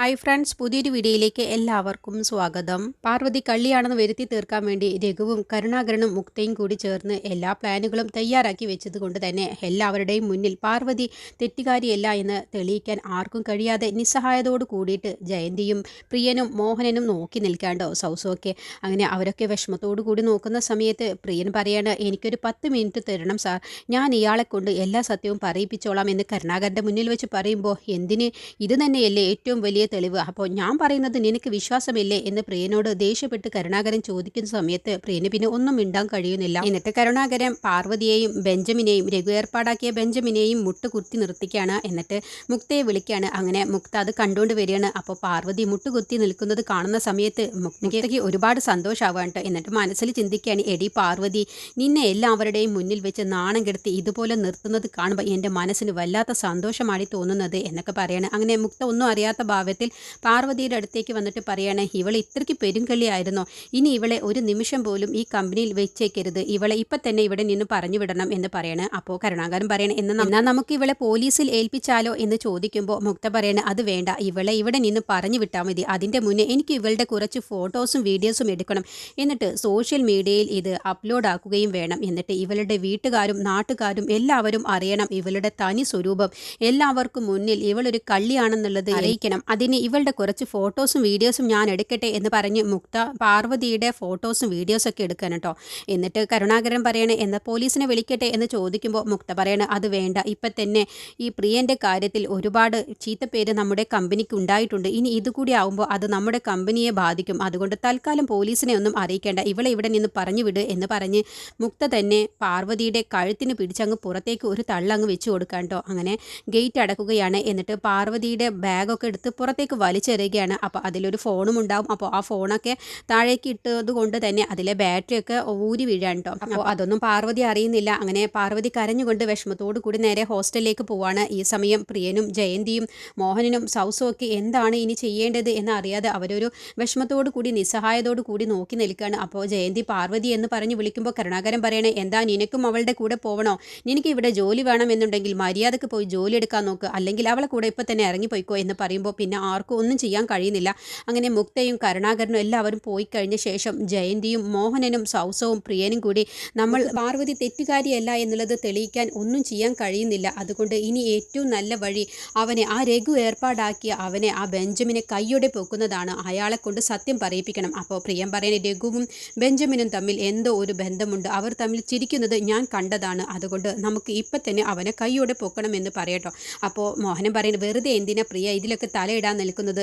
Hi friends പുതിയൊരു വീഡിയോയിലേക്ക് എല്ലാവർക്കും സ്വാഗതം. പാർവതി കള്ളിയാണെന്ന് വരുത്തി തീർക്കാൻ വേണ്ടി രഘുവും കരുണാകരനും മുക്തയും കൂടി ചേർന്ന് എല്ലാ പ്ലാനുകളും തയ്യാറാക്കി വെച്ചതുകൊണ്ട് തന്നെ എല്ലാവരുടെയും മുന്നിൽ പാർവതി തെറ്റുകാരിയല്ല എന്ന് തെളിയിക്കാൻ ആർക്കും കഴിയാതെ നിസ്സഹായതോട് കൂടിയിട്ട് ജയന്തിയും പ്രിയനും മോഹനനും നോക്കി നിൽക്കാണ്ടോ സൗസൊക്കെ അങ്ങനെ അവരൊക്കെ വിഷമത്തോടു കൂടി നോക്കുന്ന സമയത്ത് പ്രിയൻ പറയാണ് എനിക്കൊരു പത്ത് മിനിറ്റ് തരണം സാർ. ഞാൻ ഇയാളെ കൊണ്ട് എല്ലാ സത്യവും പറയിപ്പിച്ചോളാം എന്ന് കരുണാകരന്റെ മുന്നിൽ വെച്ച് പറയുമ്പോൾ എന്തിന്? ഇത് തന്നെയല്ലേ ഏറ്റവും വലിയ തെളിവ്. അപ്പോൾ ഞാൻ പറയുന്നത് നിനക്ക് വിശ്വാസമില്ലേ എന്ന് പ്രിയനോട് ദേഷ്യപ്പെട്ട് കരുണാകരൻ ചോദിക്കുന്ന സമയത്ത് പ്രിയന് പിന്നെ ഒന്നും മിണ്ടാൻ കഴിയുന്നില്ല. എന്നിട്ട് കരുണാകരൻ പാർവതിയെയും ബെഞ്ചമിനെയും രഘു ഏർപ്പാടാക്കിയ ബെഞ്ചമിനെയും മുട്ടുകുത്തി നിർത്തിക്കാണ്. എന്നിട്ട് മുക്തയെ വിളിക്കുകയാണ് അങ്ങനെ മുക്ത അത് കണ്ടുകൊണ്ട് വരികയാണ്. അപ്പോൾ പാർവതി മുട്ടുകുത്തി നിൽക്കുന്നത് കാണുന്ന സമയത്ത് മുക്തയ്ക്ക് ഒരുപാട് സന്തോഷമാവാണ്ട് എന്നിട്ട് മനസ്സിൽ ചിന്തിക്കുകയാണ് എടി പാർവതി നിന്നെ എല്ലാവരുടെയും മുന്നിൽ വെച്ച് നാണം കെടുത്തി ഇതുപോലെ നിർത്തുന്നത് കാണുമ്പോൾ എന്റെ മനസ്സിന് വല്ലാത്ത സന്തോഷമാണ് തോന്നുന്നത് എന്നൊക്കെ പറയാണ്. അങ്ങനെ മുക്ത ഒന്നും അറിയാത്ത ഭാവത്തിൽ അവസരത്തിൽ പാർവതിയുടെ അടുത്തേക്ക് വന്നിട്ട് പറയാണ് ഇവൾ ഇത്രയ്ക്ക് പെരുങ്കള്ളിയായിരുന്നോ? ഇനി ഇവളെ ഒരു നിമിഷം പോലും ഈ കമ്പനിയിൽ വെച്ചേക്കരുത്. ഇവളെ ഇപ്പം തന്നെ ഇവിടെ നിന്ന് പറഞ്ഞു വിടണം എന്ന് പറയണ. അപ്പോൾ കരുണാകരൻ പറയണേ എന്ന് എന്നാൽ നമുക്ക് ഇവളെ പോലീസിൽ ഏൽപ്പിച്ചാലോ? എന്ന് ചോദിക്കുമ്പോൾ മുക്ത പറയണേ അത് വേണ്ട. ഇവളെ ഇവിടെ നിന്ന് പറഞ്ഞു വിട്ടാൽ മതി. അതിന്റെ മുന്നേ എനിക്ക് ഇവളുടെ കുറച്ച് ഫോട്ടോസും വീഡിയോസും എടുക്കണം. എന്നിട്ട് സോഷ്യൽ മീഡിയയിൽ ഇത് അപ്ലോഡ് ആക്കുകയും വേണം. എന്നിട്ട് ഇവളുടെ വീട്ടുകാരും നാട്ടുകാരും എല്ലാവരും അറിയണം ഇവളുടെ തനി സ്വരൂപം. എല്ലാവർക്കും മുന്നിൽ ഇവളൊരു കള്ളിയാണെന്നുള്ളത് അറിയിക്കണം. അതിന് അതിന് ഇവളുടെ കുറച്ച് ഫോട്ടോസും വീഡിയോസും ഞാൻ എടുക്കട്ടെ എന്ന് പറഞ്ഞ് മുക്ത പാർവതിയുടെ ഫോട്ടോസും വീഡിയോസൊക്കെ എടുക്കാൻ കേട്ടോ. എന്നിട്ട് കരുണാകരൻ പറയണേ എന്നാൽ പോലീസിനെ വിളിക്കട്ടെ എന്ന് ചോദിക്കുമ്പോൾ മുക്ത പറയണ അത് വേണ്ട ഇപ്പം തന്നെ ഈ പ്രിയന്റെ കാര്യത്തിൽ ഒരുപാട് ചീത്ത പേര് നമ്മുടെ കമ്പനിക്ക് ഉണ്ടായിട്ടുണ്ട്. ഇനി ഇതുകൂടി ആവുമ്പോൾ അത് നമ്മുടെ കമ്പനിയെ ബാധിക്കും. അതുകൊണ്ട് തൽക്കാലം പോലീസിനെ ഒന്നും അറിയിക്കേണ്ട. ഇവളെ ഇവിടെ നിന്ന് പറഞ്ഞു വിട് എന്ന് പറഞ്ഞ് മുക്ത തന്നെ പാർവതിയുടെ കഴുത്തിന് പിടിച്ചങ്ങ് പുറത്തേക്ക് ഒരു തള്ളങ്ങ് വെച്ച് കൊടുക്കാൻ കേട്ടോ. അങ്ങനെ ഗേറ്റ് അടക്കുകയാണ്. എന്നിട്ട് പാർവതിയുടെ ബാഗൊക്കെ എടുത്ത് പുറത്ത് പുറത്തേക്ക് വലിച്ചെറിയുകയാണ്. അപ്പോൾ അതിലൊരു ഫോണും ഉണ്ടാവും. അപ്പോൾ ആ ഫോണൊക്കെ താഴേക്ക് ഇട്ടത് കൊണ്ട് തന്നെ അതിലെ ബാറ്ററിയൊക്കെ ഊരി വീഴാൻ കേട്ടോ അപ്പോൾ അതൊന്നും പാർവതി അറിയുന്നില്ല. അങ്ങനെ പാർവതി കരഞ്ഞുകൊണ്ട് വിഷമത്തോടു കൂടി നേരെ ഹോസ്റ്റലിലേക്ക് പോവാണ്. ഈ സമയം പ്രിയനും ജയന്തിയും മോഹനനും സൗസും ഒക്കെ എന്താണ് ഇനി ചെയ്യേണ്ടത് എന്ന് അറിയാതെ അവരൊരു വിഷമത്തോടു കൂടി നിസ്സഹായതോടു കൂടി നോക്കി നിൽക്കുകയാണ്. അപ്പോൾ ജയന്തി പാർവതി എന്ന് പറഞ്ഞ് വിളിക്കുമ്പോൾ കരുണാകരൻ പറയണേ എന്താ നിനക്കും അവളുടെ കൂടെ പോകണോ നിനക്ക് ഇവിടെ ജോലി വേണമെന്നുണ്ടെങ്കിൽ മര്യാദയ്ക്ക് പോയി ജോലി എടുക്കാൻ നോക്ക്. അല്ലെങ്കിൽ അവളെ കൂടെ ഇപ്പം തന്നെ ഇറങ്ങിപ്പോയിക്കോ എന്ന് പറയുമ്പോൾ പിന്നെ ആർക്കും ഒന്നും ചെയ്യാൻ കഴിയുന്നില്ല. അങ്ങനെ മുക്തയും കരുണാകരനും എല്ലാവരും പോയി കഴിഞ്ഞ ശേഷം ജയന്തിയും മോഹനനും സൗസവും പ്രിയനും കൂടി നമ്മൾ പാർവതി തെറ്റുകാരിയല്ല എന്നുള്ളത് തെളിയിക്കാൻ ഒന്നും ചെയ്യാൻ കഴിയുന്നില്ല. അതുകൊണ്ട് ഇനി ഏറ്റവും നല്ല വഴി അവനെ ആ രഘു ഏർപ്പാടാക്കിയ അവനെ ആ ബെഞ്ചമിനെ കൈയോടെ പൊക്കുന്നതാണ്. അയാളെ കൊണ്ട് സത്യം പറയിപ്പിക്കണം. അപ്പോൾ പ്രിയം പറയുന്ന രഘുവും ബെഞ്ചമിനും തമ്മിൽ എന്തോ ഒരു ബന്ധമുണ്ട്. അവർ തമ്മിൽ ചിരിക്കുന്നത് ഞാൻ കണ്ടതാണ്. അതുകൊണ്ട് നമുക്ക് ഇപ്പം തന്നെ അവനെ കൈയോടെ പൊക്കണം എന്ന് പറയട്ടോ. അപ്പോൾ മോഹനം പറയുന്നത് വെറുതെ എന്തിനാ പ്രിയ? ഇതിലൊക്കെ തലയിടാൻ നിൽക്കുന്നത്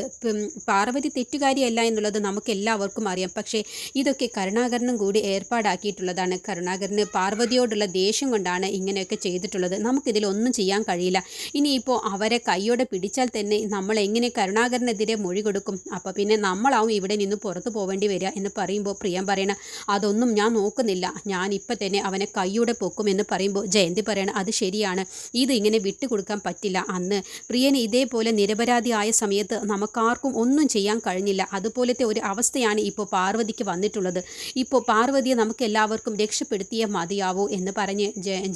പാർവതി തെറ്റുകാരിയല്ല എന്നുള്ളത് നമുക്ക് എല്ലാവർക്കും അറിയാം. പക്ഷേ ഇതൊക്കെ കരുണാകരനും കൂടി ഏർപ്പാടാക്കിയിട്ടുള്ളതാണ്. കരുണാകരന് പാർവതിയോടുള്ള ദേഷ്യം കൊണ്ടാണ് ഇങ്ങനെയൊക്കെ ചെയ്തിട്ടുള്ളത്. നമുക്കിതിലൊന്നും ചെയ്യാൻ കഴിയില്ല. ഇനിയിപ്പോൾ അവരെ കൈയോടെ പിടിച്ചാൽ തന്നെ നമ്മൾ എങ്ങനെ കരുണാകരനെതിരെ മൊഴി കൊടുക്കും? അപ്പോൾ പിന്നെ നമ്മളാവും ഇവിടെ നിന്ന് പുറത്തു പോവേണ്ടി വരിക എന്ന് പറയുമ്പോൾ പ്രിയം പറയണ അതൊന്നും ഞാൻ നോക്കുന്നില്ല. ഞാൻ ഇപ്പം തന്നെ അവനെ കൈയോടെ പൊക്കും എന്ന് പറയുമ്പോൾ ജയന്തി പറയണ അത് ശരിയാണ്. ഇത് ഇങ്ങനെ വിട്ടുകൊടുക്കാൻ പറ്റില്ല. അന്ന് പ്രിയന് ഇതേപോലെ നിരപരാധിയായ സമയത്ത് സമയത്ത് നമുക്കാർക്കും ഒന്നും ചെയ്യാൻ കഴിഞ്ഞില്ല. അതുപോലത്തെ ഒരു അവസ്ഥയാണ് ഇപ്പോൾ പാർവതിക്ക് വന്നിട്ടുള്ളത്. ഇപ്പോൾ പാർവതിയെ നമുക്ക് എല്ലാവർക്കും രക്ഷപ്പെടുത്തിയേ മതിയാവൂ എന്ന് പറഞ്ഞ്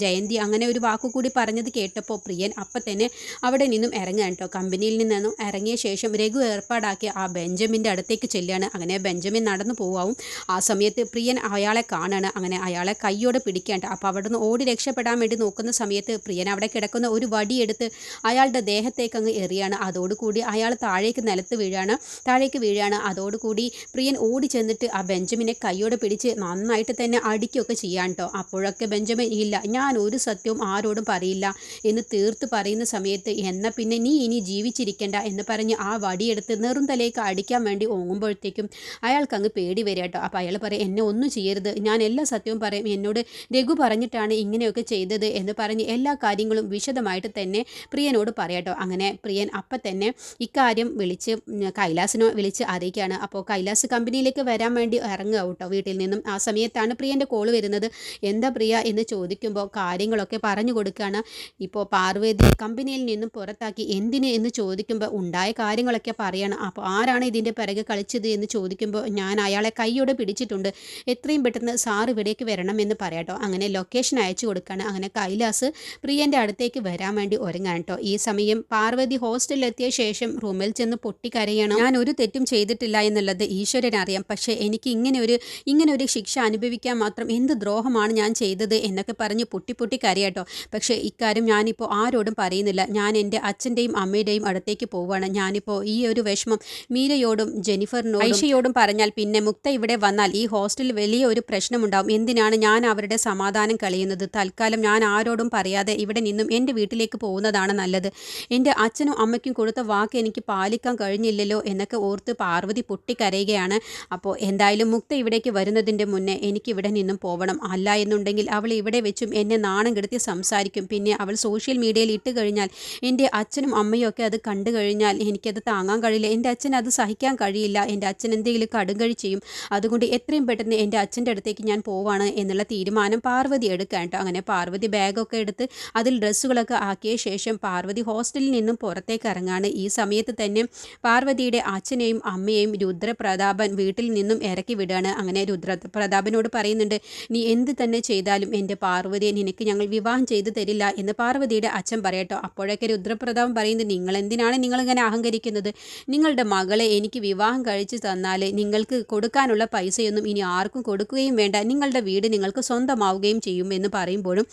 ജയന്തി അങ്ങനെ ഒരു വാക്കുകൂടി പറഞ്ഞത് കേട്ടപ്പോൾ പ്രിയൻ അപ്പം തന്നെ അവിടെ നിന്നും ഇറങ്ങുക കേട്ടോ. കമ്പനിയിൽ നിന്നും ഇറങ്ങിയ ശേഷം രഘു ഏർപ്പാടാക്കിയ ആ ബെഞ്ചമിന്റെ അടുത്തേക്ക് ചെല്ലുകയാണ്. അങ്ങനെ ബെഞ്ചമിൻ നടന്നു പോവാവും. ആ സമയത്ത് പ്രിയൻ അയാളെ കാണാണ്. അങ്ങനെ അയാളെ കൈയോടെ പിടിക്കേണ്ട അപ്പോൾ അവിടെ നിന്ന് ഓടി രക്ഷപ്പെടാൻ വേണ്ടി നോക്കുന്ന സമയത്ത് പ്രിയൻ അവിടെ കിടക്കുന്ന ഒരു വടിയെടുത്ത് അയാളുടെ ദേഹത്തേക്ക് അങ്ങ് എറിയാണ്. അതോടുകൂടി അയാൾ താഴേക്ക് നിലത്ത് വീഴാണ്. താഴേക്ക് വീഴാണ്. അതോടുകൂടി പ്രിയൻ ഓടി ചെന്നിട്ട് ആ ബെഞ്ചമിനെ കൈയോടെ പിടിച്ച് നന്നായിട്ട് തന്നെ അടിക്കുകയൊക്കെ ചെയ്യാൻ കേട്ടോ അപ്പോഴൊക്കെ ബെഞ്ചമിൻ ഇല്ല. ഞാൻ ഒരു സത്യവും ആരോടും പറയില്ല എന്ന് തീർത്ത് പറയുന്ന സമയത്ത് എന്നാൽ പിന്നെ നീ ഇനി ജീവിച്ചിരിക്കേണ്ട എന്ന് പറഞ്ഞ് ആ വടിയെടുത്ത് നെറുന്തലേക്ക് അടിക്കാൻ വേണ്ടി ഓങ്ങുമ്പോഴത്തേക്കും അയാൾക്ക് അങ്ങ് പേടി വരിക കേട്ടോ അപ്പോൾ അയാൾ പറയും എന്നെ ഒന്നും ചെയ്യരുത്. ഞാൻ എല്ലാ സത്യവും പറയും. എന്നോട് രഘു പറഞ്ഞിട്ടാണ് ഇങ്ങനെയൊക്കെ ചെയ്തത് എന്ന് പറഞ്ഞ് എല്ലാ കാര്യങ്ങളും വിശദമായിട്ട് തന്നെ പ്രിയനോട് പറയാട്ടോ അങ്ങനെ പ്രിയൻ അപ്പം തന്നെ കാര്യം വിളിച്ച് കൈലാസിനെ വിളിച്ച് അറിയിക്കുകയാണ്. അപ്പോൾ കൈലാസ് കമ്പനിയിലേക്ക് വരാൻ വേണ്ടി ഇറങ്ങുക കേട്ടോ വീട്ടിൽ നിന്നും. ആ സമയത്താണ് പ്രിയന്റെ കോൾ വരുന്നത്. എന്താ പ്രിയ എന്ന് ചോദിക്കുമ്പോൾ കാര്യങ്ങളൊക്കെ പറഞ്ഞു കൊടുക്കുകയാണ്. ഇപ്പോൾ പാർവതി കമ്പനിയിൽ നിന്നും പുറത്താക്കി എന്തിന് എന്ന് ചോദിക്കുമ്പോൾ ഉണ്ടായ കാര്യങ്ങളൊക്കെ പറയണം. അപ്പോൾ ആരാണ് ഇതിന്റെ പിറകെ കളിച്ചത് എന്ന് ചോദിക്കുമ്പോൾ ഞാൻ അയാളെ കൈയോടെ പിടിച്ചിട്ടുണ്ട്. എത്രയും പെട്ടെന്ന് സാർ ഇവിടേക്ക് വരണം എന്ന് പറയാട്ടോ അങ്ങനെ ലൊക്കേഷൻ അയച്ചു കൊടുക്കുകയാണ്. അങ്ങനെ കൈലാസ് പ്രിയന്റെ അടുത്തേക്ക് വരാൻ വേണ്ടി ഒരുങ്ങാൻ കേട്ടോ. ഈ സമയം പാർവതി ഹോസ്റ്റലിലെത്തിയ ശേഷം റൂമിൽ ചെന്ന് പൊട്ടിക്കരയണം. ഞാൻ ഒരു തെറ്റും ചെയ്തിട്ടില്ല എന്നുള്ളത് ഈശ്വരൻ അറിയാം പക്ഷേ എനിക്ക് ഇങ്ങനെ ഒരു ഇങ്ങനെ ഒരു ശിക്ഷ അനുഭവിക്കാൻ മാത്രം എന്ത് ദ്രോഹമാണ് ഞാൻ ചെയ്തത് എന്നൊക്കെ പറഞ്ഞ് പൊട്ടി പൊട്ടി കരയാട്ടോ പക്ഷേ ഇക്കാര്യം ഞാനിപ്പോൾ ആരോടും പറയുന്നില്ല. ഞാൻ എന്റെ അച്ഛന്റെയും അമ്മയുടെയും അടുത്തേക്ക് പോവുകയാണ്. ഞാനിപ്പോൾ ഈ ഒരു വിഷമം മീരയോടും ജെനിഫറിനോടും ഐഷയോടും പറഞ്ഞാൽ പിന്നെ മുക്ത ഇവിടെ വന്നാൽ ഈ ഹോസ്റ്റലിൽ വലിയ ഒരു പ്രശ്നമുണ്ടാവും. എന്തിനാണ് ഞാൻ അവരുടെ സമാധാനം കളയുന്നത്? തൽക്കാലം ഞാൻ ആരോടും പറയാതെ ഇവിടെ നിന്നും എന്റെ വീട്ടിലേക്ക് പോകുന്നതാണ് നല്ലത്. എന്റെ അച്ഛനും അമ്മയ്ക്കും കൊടുത്ത വാക്ക് എനിക്ക് പാലിക്കാൻ കഴിഞ്ഞില്ലല്ലോ എന്നൊക്കെ ഓർത്ത് പാർവതി പൊട്ടിക്കരയുകയാണ്. അപ്പോൾ എന്തായാലും മുക്ത ഇവിടേക്ക് വരുന്നതിന്റെ മുന്നേ എനിക്ക് ഇവിടെ നിന്നും പോവണം. അല്ല എന്നുണ്ടെങ്കിൽ അവൾ ഇവിടെ വെച്ചും എന്നെ നാണം കെടുത്തി സംസാരിക്കും. പിന്നെ അവൾ സോഷ്യൽ മീഡിയയിൽ ഇട്ട് കഴിഞ്ഞാൽ എന്റെ അച്ഛനും അമ്മയും ഒക്കെ അത് കണ്ടു കഴിഞ്ഞാൽ എനിക്കത് താങ്ങാൻ കഴിയില്ല. എന്റെ അച്ഛൻ അത് സഹിക്കാൻ കഴിയില്ല. എന്റെ അച്ഛൻ എന്തെങ്കിലും കടുങ്കഴി ചെയ്യും. അതുകൊണ്ട് എത്രയും പെട്ടെന്ന് എന്റെ അച്ഛന്റെ അടുത്തേക്ക് ഞാൻ പോവാണ് എന്നുള്ള തീരുമാനം പാർവതി എടുക്കാൻ കേട്ടോ. അങ്ങനെ പാർവതി ബാഗൊക്കെ എടുത്ത് അതിൽ ഡ്രസ്സുകളൊക്കെ ആക്കിയ ശേഷം പാർവതി ഹോസ്റ്റലിൽ നിന്നും പുറത്തേക്ക് ഇറങ്ങാണ്. ഈ സമയത്ത് തന്നെ പാർവതിയുടെ അച്ഛനെയും അമ്മയെയും രുദ്രപ്രതാപൻ വീട്ടിൽ നിന്നും ഇറക്കി വിടുകയാണ് അങ്ങനെ രുദ്ര പ്രതാപനോട് പറയുന്നുണ്ട് നീ എന്ത് തന്നെ ചെയ്താലും എന്റെ പാർവതിയെ നിനക്ക് ഞങ്ങൾ വിവാഹം ചെയ്തു തരില്ല എന്ന് പാർവതിയുടെ അച്ഛൻ പറയട്ടോ. അപ്പോഴൊക്കെ രുദ്രപ്രതാപൻ പറയുന്നത് നിങ്ങൾ എന്തിനാണ് നിങ്ങളിങ്ങനെ അഹങ്കരിക്കുന്നത്? നിങ്ങളുടെ മകളെ എനിക്ക് വിവാഹം കഴിച്ചു തന്നാൽ നിങ്ങൾക്ക് കൊടുക്കാനുള്ള പൈസയൊന്നും ഇനി ആർക്കും കൊടുക്കുകയും വേണ്ട. നിങ്ങളുടെ വീട് നിങ്ങൾക്ക് സ്വന്തമാവുകയും ചെയ്യും എന്ന് പറയുമ്പോഴും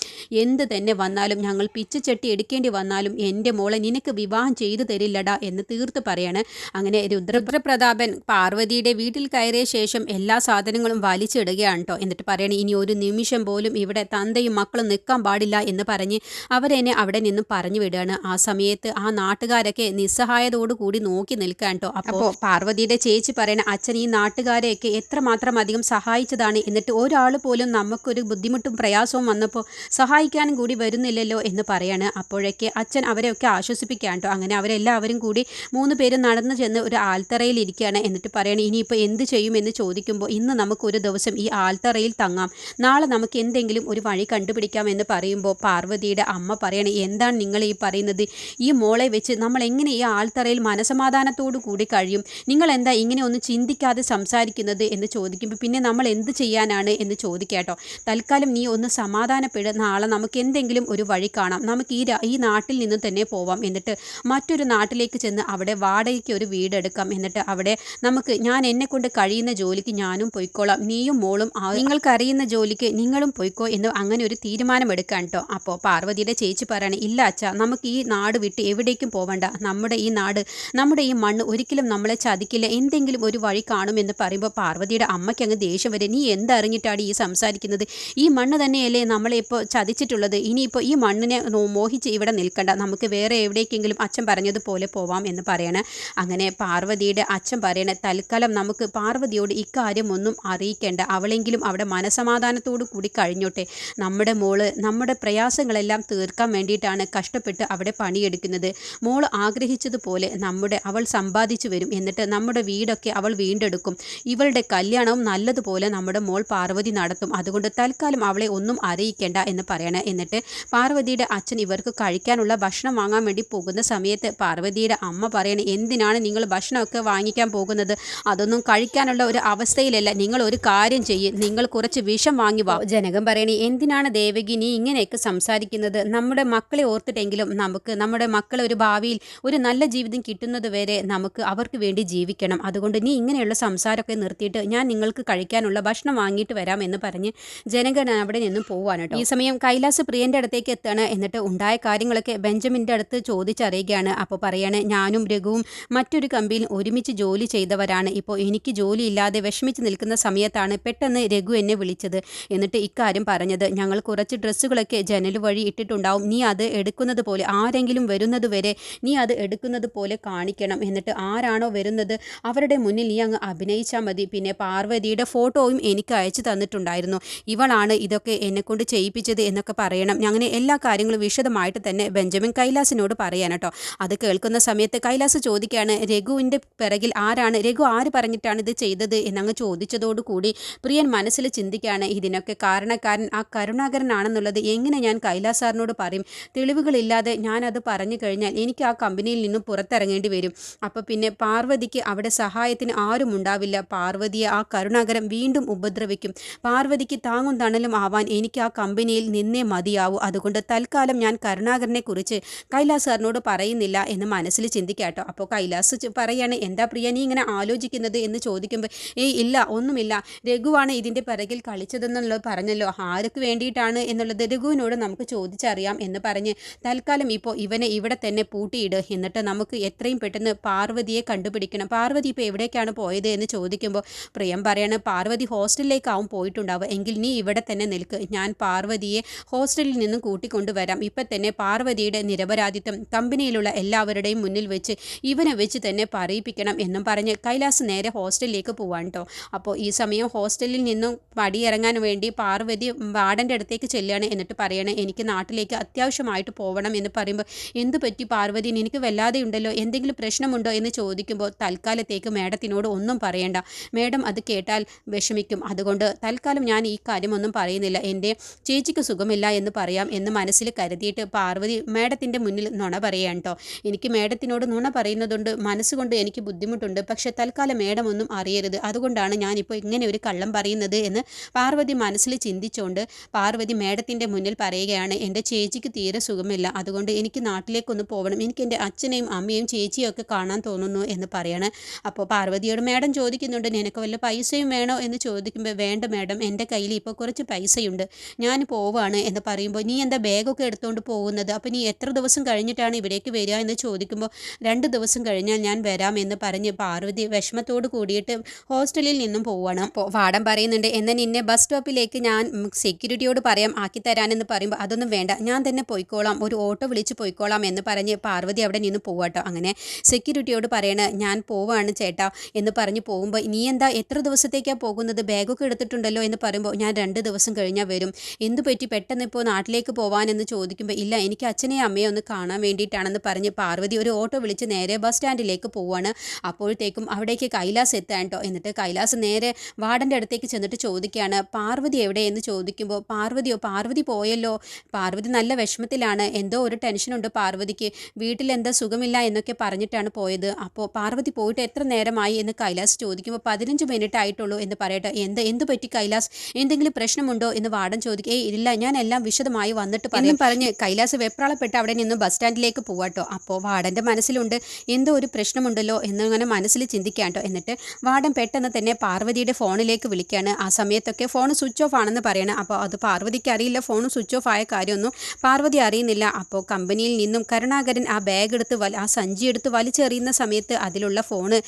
എന്ത് തന്നെ വന്നാലും ഞങ്ങൾ പിച്ചച്ചട്ടി എടുക്കേണ്ടി വന്നാലും എന്റെ മോളെ നിനക്ക് വിവാഹം ചെയ്തു തരില്ലടാ എന്ന് തീർത്ത് പറയാണ്. അങ്ങനെ രുദ്രപ്രതാപൻ പാർവതിയുടെ വീട്ടിൽ കയറിയ ശേഷം എല്ലാ സാധനങ്ങളും വലിച്ചിടുകയാണ് കേട്ടോ എന്നിട്ട് പറയണേ ഇനി ഒരു നിമിഷം പോലും ഇവിടെ തന്തയും മക്കളും നിൽക്കാൻ പാടില്ല എന്ന് പറഞ്ഞ് അവരെന്നെ അവിടെ നിന്ന് പറഞ്ഞു വിടുകയാണ്. ആ സമയത്ത് ആ നാട്ടുകാരൊക്കെ നിസ്സഹായതോടു കൂടി നോക്കി നിൽക്കാൻ കേട്ടോ അപ്പോൾ പാർവതിയുടെ ചേച്ചി പറയണ അച്ഛൻ ഈ നാട്ടുകാരെയൊക്കെ എത്രമാത്രം അധികം സഹായിച്ചതാണ്. എന്നിട്ട് ഒരാൾ പോലും നമുക്കൊരു ബുദ്ധിമുട്ടും പ്രയാസവും വന്നപ്പോൾ സഹായിക്കാനും കൂടി വരുന്നില്ലല്ലോ എന്ന് പറയാണ്. അപ്പോഴേക്ക് അച്ഛൻ അവരെയൊക്കെ ആശ്വസിപ്പിക്കാൻ കേട്ടോ അങ്ങനെ അവരെല്ലാവരും കൂടി മൂന്ന് പേര് നടന്നു ചെന്ന് ഒരു ആൽത്തറയിൽ ഇരിക്കുകയാണ്. എന്നിട്ട് പറയണം ഇനിയിപ്പോൾ എന്ത് ചെയ്യുമെന്ന് ചോദിക്കുമ്പോൾ ഇന്ന് നമുക്കൊരു ദിവസം ഈ ആൽത്തറയിൽ തങ്ങാം. നാളെ നമുക്ക് എന്തെങ്കിലും ഒരു വഴി കണ്ടുപിടിക്കാം എന്ന് പറയുമ്പോൾ പാർവതിയുടെ അമ്മ പറയണേ എന്താണ് നിങ്ങൾ ഈ പറയുന്നത്? ഈ മോളെ വെച്ച് നമ്മൾ എങ്ങനെ ഈ ആൾത്തറയിൽ മനസമാധാനത്തോടു കൂടി കഴിയും? നിങ്ങൾ എന്താ ഇങ്ങനെ ഒന്നും ചിന്തിക്കാതെ സംസാരിക്കുന്നത്? എന്ന് ചോദിക്കുമ്പോൾ പിന്നെ നമ്മൾ എന്ത് ചെയ്യാനാണ്? എന്ന് ചോദിക്കാട്ടോ തൽക്കാലം നീ ഒന്ന് സമാധാനപ്പെട്. നാളെ നമുക്ക് എന്തെങ്കിലും ഒരു വഴി കാണാം. നമുക്ക് ഈ ഈ നാട്ടിൽ നിന്ന് തന്നെ പോവാം. എന്നിട്ട് മറ്റൊരു നാട്ടിലേക്ക് ചെന്ന് അവിടെ വാടകയ്ക്ക് ഒരു വീടെടുക്കാം. എന്നിട്ട് അവിടെ നമുക്ക് ഞാൻ എന്നെ കൊണ്ട് കഴിയുന്ന ജോലിക്ക് ഞാനും പൊയ്ക്കോളാം. നീയും മോളും നിങ്ങൾക്ക് അറിയുന്ന ജോലിക്ക് നിങ്ങളും പൊയ്ക്കോ എന്ന് അങ്ങനെ ഒരു തീരുമാനം എടുക്കാൻ കേട്ടോ അപ്പോൾ പാർവതിയുടെ ചേച്ചി പറയണേ ഇല്ല അച്ഛാ നമുക്ക് ഈ നാട് വിട്ട് എവിടേക്കും പോവണ്ട. നമ്മുടെ ഈ നാട് നമ്മുടെ ഈ മണ്ണ് ഒരിക്കലും നമ്മളെ ചതിക്കില്ല. എന്തെങ്കിലും ഒരു വഴി കാണുമെന്ന് പറയുമ്പോൾ പാർവതിയുടെ അമ്മയ്ക്ക് അങ്ങ് ദേഷ്യം വരെ. നീ എന്തറിഞ്ഞിട്ടാണ് ഈ സംസാരിക്കുന്നത്? ഈ മണ്ണ് തന്നെയല്ലേ നമ്മളെ ഇപ്പോൾ ചതിച്ചിട്ടുള്ളത്. ഇനിയിപ്പോൾ ഈ മണ്ണിനെ മോഹിച്ച് ഇവിടെ നിൽക്കണ്ട. നമുക്ക് വേറെ എവിടേക്കെങ്കിലും അച്ഛൻ പറഞ്ഞതുപോലെ പോവാം എന്ന് പറയണേ. അങ്ങനെ പാർവതിയുടെ അച്ഛൻ പറയണ തൽക്കാലം നമുക്ക് പാർവതിയോട് ഇക്കാര്യം ഒന്നും അറിയിക്കേണ്ട. അവളെങ്കിലും അവിടെ മനസമാധാനത്തോടു കൂടി കഴിഞ്ഞോട്ടെ. നമ്മുടെ മോൾ നമ്മുടെ പ്രയാസങ്ങളെല്ലാം തീർക്കാൻ വേണ്ടിയിട്ടാണ് കഷ്ടപ്പെട്ട് അവിടെ പണിയെടുക്കുന്നത്. മോൾ ആഗ്രഹിച്ചതുപോലെ നമ്മുടെ അവൾ സമ്പാദിച്ചു വരും. എന്നിട്ട് നമ്മുടെ വീടൊക്കെ അവൾ വീണ്ടെടുക്കും. ഇവളുടെ കല്യാണവും നല്ലതുപോലെ നമ്മുടെ മോൾ പാർവതി നടത്തും. അതുകൊണ്ട് തൽക്കാലം അവളെ ഒന്നും അറിയിക്കേണ്ട എന്ന് പറയണേ. എന്നിട്ട് പാർവതിയുടെ അച്ഛൻ ഇവർക്ക് കഴിക്കാനുള്ള ഭക്ഷണം വാങ്ങാൻ വേണ്ടി പോകുന്ന സമയത്ത് പാർവതിയുടെ അമ്മ പറയണേ എന്തിനാണ് നിങ്ങൾ ഭക്ഷണമൊക്കെ വാങ്ങിക്കാൻ പോകുന്നത്? അതൊന്നും കഴിക്കാനുള്ള ഒരു അവസ്ഥയിലല്ല. നിങ്ങൾ ഒരു കാര്യം ചെയ്യും. നിങ്ങൾ കുറച്ച് വിഷം വാങ്ങി വാ. ജനകം പറയണേ എന്തിനാണ് ദേവകി നീ ഇങ്ങനെയൊക്കെ സംസാരിക്കുന്നത്? നമ്മുടെ മക്കളെ ഓർത്തിട്ടെങ്കിലും നമുക്ക് നമ്മുടെ മക്കളെ ഒരു ഭാവിയിൽ ഒരു നല്ല ജീവിതം കിട്ടുന്നത് വരെ നമുക്ക് അവർക്ക് വേണ്ടി ജീവിക്കണം. അതുകൊണ്ട് നീ ഇങ്ങനെയുള്ള സംസാരമൊക്കെ നിർത്തിയിട്ട് ഞാൻ നിങ്ങൾക്ക് കഴിക്കാനുള്ള ഭക്ഷണം വാങ്ങിയിട്ട് വരാം എന്ന് പറഞ്ഞ് ജനകൻ അവിടെ നിന്നും പോവാണ് ഈ സമയം കൈലാസ് പ്രിയന്റെ അടുത്തേക്ക് എത്താണ്? എന്നിട്ട് ഉണ്ടായ കാര്യങ്ങളൊക്കെ ബെഞ്ചമിന്റെ അടുത്ത് ചോദിച്ചറിയുകയാണ്. അപ്പോൾ പറയാണ് ഞാനും രഘുവും മറ്റൊരു കമ്പിയിൽ ഒരുമിച്ച് ജോലി ചെയ്തവരാണ്. ഇപ്പോൾ എനിക്ക് ജോലിയില്ലാതെ വിഷമിച്ച് നിൽക്കുന്ന സമയത്താണ് പെട്ടെന്ന് രഘു എന്നെ വിളിച്ചത്. എന്നിട്ട് ഇക്കാര്യം പറഞ്ഞത് ഞങ്ങൾ കുറച്ച് ഡ്രസ്സുകളൊക്കെ ജനൽ വഴി ഇട്ടിട്ടുണ്ടാവും. നീ അത് എടുക്കുന്നത് പോലെ ആരെങ്കിലും വരുന്നത് വരെ നീ അത് എടുക്കുന്നത് പോലെ കാണിക്കണം. എന്നിട്ട് ആരാണോ വരുന്നത് അവരുടെ മുന്നിൽ നീ അങ്ങ് അഭിനയിച്ചാൽ മതി. പിന്നെ പാർവതിയുടെ ഫോട്ടോയും എനിക്ക് അയച്ചു തന്നിട്ടുണ്ടായിരുന്നു. ഇവളാണ് ഇതൊക്കെ എന്നെക്കൊണ്ട് ചെയ്യിപ്പിച്ചത് എന്നൊക്കെ പറയണം. അങ്ങനെ എല്ലാ കാര്യങ്ങളും വിശദമായിട്ട് തന്നെ ബെഞ്ചമിൻ കൈലാസിനോട് പറയാൻ കേട്ടോ. അത് കേൾക്കുന്ന സമയത്ത് കൈലാസ് ചോദിക്കുകയാണ് രഘുവിന്റെ പിറകിൽ ആരാണ്? രഘു ആര് പറഞ്ഞിട്ടാണ് ഇത് ചെയ്തത്? എന്നങ്ങ് ചോദിച്ചതോടുകൂടി പ്രിയൻ മനസ്സിൽ ചിന്തിക്കുകയാണ് ഇതിനൊക്കെ കാരണക്കാരൻ ആ കരുണാകരനാണെന്നുള്ളത് എങ്ങനെ ഞാൻ കൈലാസ് സാറിനോട് പറയും? തെളിവുകളില്ലാതെ ഞാനത് പറഞ്ഞു കഴിഞ്ഞാൽ എനിക്ക് ആ കമ്പനിയിൽ നിന്നും പുറത്തിറങ്ങേണ്ടി വരും. അപ്പോൾ പിന്നെ പാർവതിക്ക് അവിടെ സഹായത്തിന് ആരും ഉണ്ടാവില്ല. പാർവതിയെ ആ കരുണാകരം വീണ്ടും ഉപദ്രവിക്കും. പാർവതിക്ക് താങ്ങും തണലും ആവാൻ എനിക്ക് ആ കമ്പനിയിൽ നിന്നേ മതിയാവൂ. അതുകൊണ്ട് തൽക്കാലം ഞാൻ കരുണാകരനെ കുറിച്ച് കൈലാസ് സാറിനോട് പറയുന്നില്ല എന്ന് മനസ്സിൽ ചിന്തി ചിന്തിക്കാട്ടോ. അപ്പോൾ കൈലാസ് പറയാണ് എന്താ പ്രിയ നീ ഇങ്ങനെ ആലോചിക്കുന്നത്? എന്ന് ചോദിക്കുമ്പോൾ ഏയ് ഇല്ല ഒന്നുമില്ല. രഘുവാണ് ഇതിന്റെ പിറകിൽ കളിച്ചതെന്നുള്ളത് പറഞ്ഞല്ലോ. ആർക്ക് വേണ്ടിയിട്ടാണ് എന്നുള്ളത് രഘുവിനോട് നമുക്ക് ചോദിച്ചറിയാം എന്ന് പറഞ്ഞ് തൽക്കാലം ഇപ്പോൾ ഇവനെ ഇവിടെ തന്നെ പൂട്ടിയിട്. എന്നിട്ട് നമുക്ക് എത്രയും പെട്ടെന്ന് പാർവതിയെ കണ്ടുപിടിക്കണം. പാർവതി ഇപ്പോൾ എവിടേക്കാണ് പോയത്? എന്ന് ചോദിക്കുമ്പോൾ പ്രിയം പറയാണ് പാർവതി ഹോസ്റ്റലിലേക്കാവും പോയിട്ടുണ്ടാവും എങ്കിൽ നീ ഇവിടെ തന്നെ നിൽക്ക്. ഞാൻ പാർവതിയെ ഹോസ്റ്റലിൽ നിന്നും കൂട്ടിക്കൊണ്ടുവരാം. ഇപ്പം തന്നെ പാർവതിയുടെ നിരപരാധിത്വം കമ്പനിയിലുള്ള എല്ലാവരുടെയും മുന്നിൽ വെച്ച് ഇവനെ വെച്ച് തന്നെ പറയിപ്പിക്കണം എന്നും പറഞ്ഞ് കൈലാസ് നേരെ ഹോസ്റ്റലിലേക്ക് പോവാൻ കേട്ടോ അപ്പോൾ ഈ സമയം ഹോസ്റ്റലിൽ നിന്നും പടിയിറങ്ങാൻ വേണ്ടി പാർവതി വാർഡന്റെ അടുത്തേക്ക് ചെല്ലുകയാണ് എന്നിട്ട് പറയണേ എനിക്ക് നാട്ടിലേക്ക് അത്യാവശ്യമായിട്ട് പോകണം എന്ന് പറയുമ്പോൾ എന്ത് പറ്റി പാർവതി? നിനക്ക് വല്ലാതെ ഉണ്ടല്ലോ. എന്തെങ്കിലും പ്രശ്നമുണ്ടോ? എന്ന് ചോദിക്കുമ്പോൾ തൽക്കാലത്തേക്ക് മേഡത്തിനോട് ഒന്നും പറയണ്ട. മേഡം അത് കേട്ടാൽ വിഷമിക്കും. അതുകൊണ്ട് തൽക്കാലം ഞാൻ ഈ കാര്യമൊന്നും പറയുന്നില്ല. എന്റെ ചേച്ചിക്ക് സുഖമില്ല എന്ന് പറയാം എന്ന് മനസ്സിൽ കരുതിയിട്ട് പാർവതി മേഡത്തിന്റെ മുന്നിൽ നുണ പറയാൻ കേട്ടോ എനിക്ക് മേഡത്തിനോട് നുണ പറയുന്നതുകൊണ്ട് മനസ്സുകൊണ്ട് എനിക്ക് ബുദ്ധിമുട്ടുണ്ട്. പക്ഷേ തൽക്കാലം മേഡം ഒന്നും അറിയരുത്. അതുകൊണ്ടാണ് ഞാനിപ്പോൾ ഇങ്ങനെ ഒരു കള്ളം പറയുന്നത് എന്ന് പാർവതി മനസ്സിൽ ചിന്തിച്ചുകൊണ്ട് പാർവതി മേഡത്തിന്റെ മുന്നിൽ പറയുകയാണ് എന്റെ ചേച്ചിക്ക് തീരെ സുഖമില്ല. അതുകൊണ്ട് എനിക്ക് നാട്ടിലേക്കൊന്ന് പോകണം എനിക്ക് എന്റെ അച്ഛനെയും അമ്മയും ചേച്ചിയും ഒക്കെ കാണാൻ തോന്നുന്നു എന്ന് പറയാണ്. അപ്പോൾ പാർവതിയോട് മേഡം ചോദിക്കുന്നുണ്ട് നിനക്ക് വല്ല പൈസയും വേണോ? എന്ന് ചോദിക്കുമ്പോൾ വേണ്ട മേഡം. എന്റെ കയ്യിൽ ഇപ്പോൾ കുറച്ച് പൈസയുണ്ട്. ഞാൻ പോവാണ് എന്ന് പറയുമ്പോൾ നീ എന്താ ബാഗൊക്കെ എടുത്തുകൊണ്ട് പോകുന്നത്? അപ്പോൾ നീ എത്ര ദിവസം കഴിഞ്ഞിട്ടാണ് ഇവിടേക്ക് വരിക? എന്ന് ചോദിക്കുമ്പോൾ രണ്ട് ദിവസം കഴിഞ്ഞാൽ ഞാൻ വരാമെന്ന് പറഞ്ഞ് പാർവതി വിഷമത്തോട് കൂടിയിട്ട് ഹോസ്റ്റലിൽ നിന്നും പോവാണ്. അപ്പോൾ വാടം പറയുന്നുണ്ട് എന്നാൽ നിന്നെ ബസ് സ്റ്റോപ്പിലേക്ക് ഞാൻ സെക്യൂരിറ്റിയോട് പറയാം ആക്കി തരാനെന്ന് പറയുമ്പോൾ അതൊന്നും വേണ്ട. ഞാൻ തന്നെ പോയിക്കോളാം ഒരു ഓട്ടോ വിളിച്ച് പോയിക്കോളാം എന്ന് പറഞ്ഞ് പാർവതി അവിടെ നിന്ന് പോവാട്ടോ. അങ്ങനെ സെക്യൂരിറ്റിയോട് പറയണ ഞാൻ പോവാണ് ചേട്ടാ എന്ന് പറഞ്ഞ് പോകുമ്പോൾ നീ എന്താ എത്ര ദിവസത്തേക്കാണ് പോകുന്നത്? ബാഗൊക്കെ എടുത്തിട്ടുണ്ടല്ലോ എന്ന് പറയുമ്പോൾ ഞാൻ രണ്ട് ദിവസം കഴിഞ്ഞാൽ വരും. എന്തു പറ്റി? പെട്ടെന്ന് ഇപ്പോൾ നാട്ടിലേക്ക് പോകാനെന്ന് ചോദിക്കുമ്പോൾ ഇല്ല എനിക്ക് അച്ഛനെയും അമ്മയെ ഒന്ന് കാണാൻ വേണ്ടിയിട്ടാണെന്ന് പറഞ്ഞ് പാർവതി ഒരു ഓട്ടോ വിളിച്ച് നേരെ ബസ് സ്റ്റാൻഡിലേക്ക് പോവാണ്. അപ്പോഴത്തേക്കും അവിടേക്ക് കൈലാസ് എത്താൻ കേട്ടോ. എന്നിട്ട് കൈലാസ് നേരെ വാർഡന്റെ അടുത്തേക്ക് ചെന്നിട്ട് ചോദിക്കുകയാണ് പാർവതി എവിടെ എന്ന് ചോദിക്കുമ്പോൾ പാർവതിയോ പാർവതി പോയല്ലോ. പാർവതി നല്ല വിഷമത്തിലാണ്. എന്തോ ഒരു ടെൻഷനുണ്ട് പാർവതിക്ക്. വീട്ടിൽ എന്താ സുഖമില്ല എന്നൊക്കെ പറഞ്ഞിട്ടാണ് പോയത്. അപ്പോൾ പാർവതി പോയിട്ട് എത്ര നേരമായി എന്ന് കൈലാസ് ചോദിക്കുമ്പോൾ പതിനഞ്ച് മിനിറ്റ് ആയിട്ടുള്ളൂ എന്ന് പറയട്ടെ. എന്ത് എന്ത് പറ്റി കൈലാസ്? എന്തെങ്കിലും പ്രശ്നമുണ്ടോ? എന്ന് വാർഡൻ ചോദിക്കും. ഏയ് ഇല്ല. ഞാൻ എല്ലാം വിശദമായി വന്നിട്ട് പറഞ്ഞു. പറഞ്ഞ് കൈലാസ് വെപ്രാളപ്പെട്ട് അവിടെ നിന്ന് ബസ് സ്റ്റാൻഡിലേക്ക് പോവാട്ടോ. അപ്പോൾ വാർഡന്റെ മനസ്സിലുണ്ട്. എന്തോ ഒരു പ്രശ്നമുണ്ടല്ലോ എന്നിങ്ങനെ മനസ്സിൽ ചിന്തിക്കാട്ടോ എന്നിട്ട് വാടം പെട്ടെന്ന് തന്നെ പാർവതിയുടെ ഫോണിലേക്ക് വിളിക്കുകയാണ് ആ സമയത്തൊക്കെ ഫോൺ സ്വിച്ച് ഓഫ് ആണെന്ന് പറയണം. അപ്പോൾ അത് പാർവതിക്ക് അറിയില്ല. ഫോൺ സ്വിച്ച് ഓഫ് ആയ കാര്യമൊന്നും പാർവതി അറിയുന്നില്ല. അപ്പോൾ കമ്പനിയിൽ നിന്നും കരുണാകരൻ ആ ബാഗ് എടുത്ത് ആ സഞ്ചി എടുത്ത് വലിച്ചെറിയുന്ന സമയത്ത് അതിലുള്ള ഫോണ്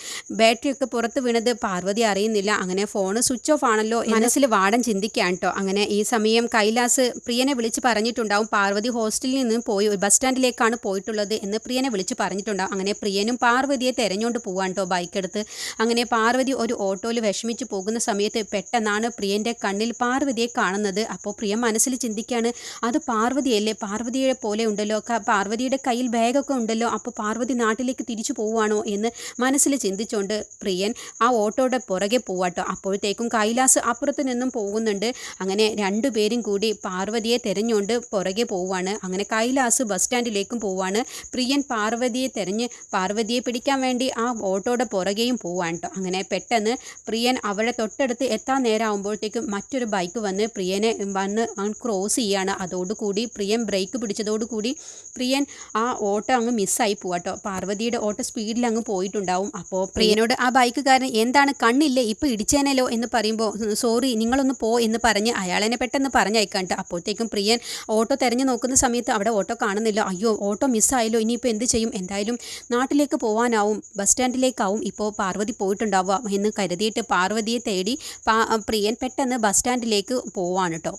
ബാറ്ററിയൊക്കെ പുറത്ത് വീണത് പാർവതി അറിയുന്നില്ല. അങ്ങനെ ഫോണ് സ്വിച്ച് ഓഫ് ആണല്ലോ മനസ്സിൽ വാടൻ ചിന്തിക്കുകയാണ് കേട്ടോ അങ്ങനെ ഈ സമയം കൈലാസ് പ്രിയനെ വിളിച്ച് പറഞ്ഞിട്ടുണ്ടാവും. പാർവതി ഹോസ്റ്റലിൽ നിന്ന് പോയി ബസ് സ്റ്റാൻഡിലേക്കാണ് പോയിട്ടുള്ളത് എന്ന് പ്രിയനെ വിളിച്ച് പറഞ്ഞിട്ടുണ്ടാവും അങ്ങനെ പ്രിയനും പാർവതിയെ തെരഞ്ഞുകൊണ്ട് പോവാൻ കേട്ടോ ബൈക്കെടുത്ത്. അങ്ങനെ പാർവതി ഒരു ഓട്ടോയിൽ വിഷമിച്ച് പോകുന്ന സമയത്ത് പെട്ടെന്നാണ് പ്രിയന്റെ കണ്ണിൽ പാർവതിയെ കാണുന്നത്. അപ്പോൾ പ്രിയ മനസ്സിൽ ചിന്തിക്കുകയാണ് അത് പാർവതിയല്ലേ? പാർവതിയെ പോലെ ഉണ്ടല്ലോ. പാർവതിയുടെ കയ്യിൽ ബാഗൊക്കെ ഉണ്ടല്ലോ. അപ്പോൾ പാർവതി നാട്ടിലേക്ക് തിരിച്ചു പോവുകയാണോ? എന്ന് മനസ്സിൽ ചിന്തിച്ചുകൊണ്ട് പ്രിയൻ ആ ഓട്ടോയുടെ പുറകെ പോവാട്ടോ അപ്പോഴത്തേക്കും കൈലാസ് അപ്പുറത്ത് നിന്നും പോകുന്നുണ്ട്. അങ്ങനെ രണ്ടുപേരും കൂടി പാർവതിയെ തെരഞ്ഞുകൊണ്ട് പുറകെ പോവാണ്. അങ്ങനെ കൈലാസ് ബസ് സ്റ്റാൻഡിലേക്കും പോവാണ്. പ്രിയൻ പാർവതിയെ തെരഞ്ഞ് പാർവതിയെ പിടിക്കാൻ വേണ്ടി ആ ഓട്ടോയുടെ പുറകെയും പോവാണ് കേട്ടോ അങ്ങനെ പെട്ടെന്ന് പ്രിയൻ അവളെ തൊട്ടടുത്ത് എത്താൻ നേരമാകുമ്പോഴത്തേക്കും മറ്റൊരു ബൈക്ക് വന്ന് പ്രിയനെ വന്ന് ക്രോസ് ചെയ്യാണ്. അതോടുകൂടി പ്രിയൻ ബ്രേക്ക് പിടിച്ചതോടുകൂടി പ്രിയൻ ആ ഓട്ടോ അങ്ങ് മിസ്സായി പോവാട്ടോ പാർവതിയുടെ ഓട്ടോ സ്പീഡിൽ അങ്ങ് പോയിട്ടുണ്ടാവും. അപ്പോൾ പ്രിയനോട് ആ ബൈക്കുകാരൻ എന്താണ്? കണ്ണില്ലേ? ഇപ്പോൾ ഇടിച്ചേനല്ലോ? എന്ന് പറയുമ്പോൾ സോറി നിങ്ങളൊന്ന് പോ എന്ന് പറഞ്ഞ് അയാളെന്നെ പെട്ടെന്ന് പറഞ്ഞയക്കാണ്ട് അപ്പോഴത്തേക്കും പ്രിയൻ ഓട്ടോ തിരഞ്ഞു നോക്കുന്ന സമയത്ത് അവിടെ ഓട്ടോ കാണുന്നില്ല. അയ്യോ ഓട്ടോ മിസ്സായല്ലോ ഇനിയിപ്പോൾ എന്ത് ചെയ്യും? എന്തായാലും നാട്ടിലേക്ക് പോകാനാവും ബസ് സ്റ്റാൻഡിലേക്കാവും ഇപ്പോൾ പാർവതി പോയിട്ടുണ്ടാവുക എന്ന് കരുതിയിട്ട് പാർവതിയെ തേടി പ്രിയൻ പെട്ടെന്ന് ബസ് സ്റ്റാൻഡിലേക്ക് പോവാണ് കേട്ടോ